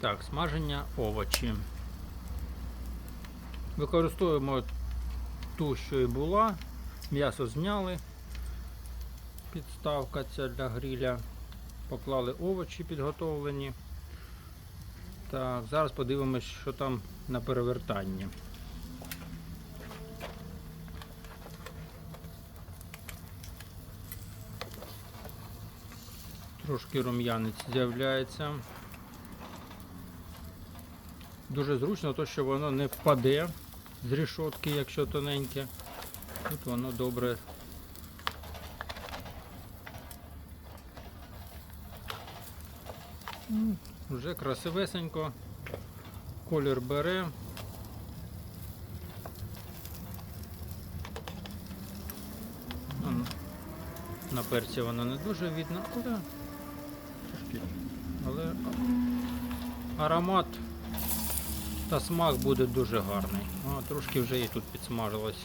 Так, смаження овочі. Використовуємо ту, що і була. М'ясо зняли. Підставка ця для гриля. Поклали овочі підготовлені. Так, зараз подивимось, що там на перевертанні. Трошки рум'янець з'являється. Дуже зручно, то що воно не впаде з рішотки, якщо тоненьке. Тут воно добре. Вже красивесенько. Колір бере. На перці воно не дуже видно, але. Але аромат та смак буде дуже гарний. А, трошки вже і тут підсмажилось.